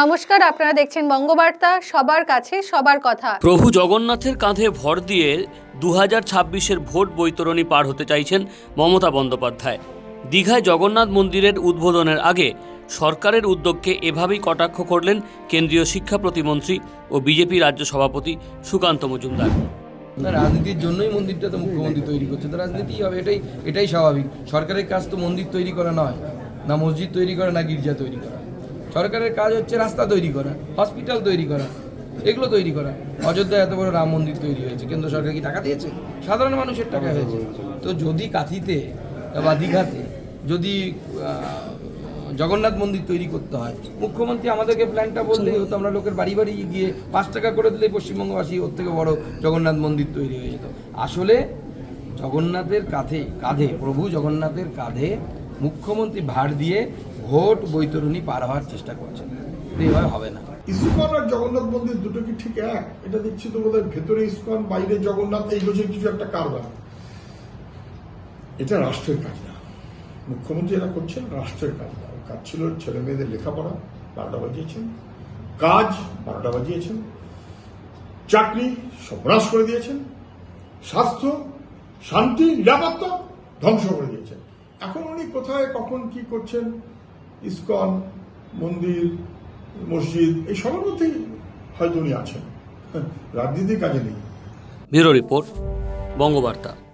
নমস্কার আপনারা দেখছেন বঙ্গবার্তা সবার কাছে সবার কথা। প্রভু জগন্নাথের কাঁধে ভর দিয়ে দু হাজার ছাব্বিশের ভোট বৈতরণী পার হতে চাইছেন মমতা বন্দ্যোপাধ্যায়। দীঘায় জগন্নাথ মন্দিরের উদ্বোধনের আগে সরকারের উদ্যোগকে এভাবেই কটাক্ষ করলেন কেন্দ্রীয় শিক্ষা প্রতিমন্ত্রী ও বিজেপি রাজ্য সভাপতি সুকান্ত মজুমদার। রাজনীতির জন্যই মন্দিরটা তো মুখ্যমন্ত্রী তৈরি করছে তো রাজনীতিই হবে এটাই এটাই স্বাভাবিক। সরকারের কাজ তো মন্দির তৈরি করা নয় না মসজিদ তৈরি করা না গির্জা তৈরি করা। সরকারের কাজ হচ্ছে রাস্তা তৈরি করা হসপিটাল তৈরি করা এগুলো তৈরি করা। অযোধ্যায় এত বড় রাম মন্দির তৈরি হয়েছে কেন্দ্র সরকার কি টাকা দিয়েছে? সাধারণ মানুষের টাকা হয়েছে। তো যদি কাঁথিতে বা দীঘাতে যদি জগন্নাথ মন্দির তৈরি করতে হয় মুখ্যমন্ত্রী আমাদেরকে প্ল্যানটা বললেই হতো আমরা লোকের বাড়ি বাড়ি গিয়ে পাঁচ টাকা করে দিলেই পশ্চিমবঙ্গবাসী ওর থেকে বড় জগন্নাথ মন্দির তৈরি হয়ে যেত। আসলে জগন্নাথের কাঁধে কাঁধে প্রভু জগন্নাথের কাঁধে মুখ্যমন্ত্রী ভার দিয়ে ভোট বৈতরণী পার হওয়ার চেষ্টা করছেন। এভাবে হবে না। ইস্কন আর জগন্নাথ মন্দির দুটো কি ঠিক এক? এটা দেখছি তো বোধহয় ভেতরে ইস্কন, বাইরে জগন্নাথ, এই বছর কিছু একটা কারবার। এটা রাষ্ট্রের কাজ না। মুখ্যমন্ত্রী এরা করছেন রাষ্ট্রের কাজ না। কাজ ছিল ছেলে মেয়েদের লেখাপড়া, বারোটা বাজিয়েছেন। কাজ, বারোটা বাজিয়েছেন। চাকরি সর্বনাশ করে দিয়েছেন। স্বাস্থ্য, শান্তি, নিরাপত্তা ধ্বংস করে দিয়েছেন। এখন উনি কোথায়, কখন কি করছেন? ইস্কন, মন্দির, মসজিদ, এই সবার মধ্যেই হয়তো উনি আছেন। রাজনীতির কাজে নেই। Bureau report, Bangabarta.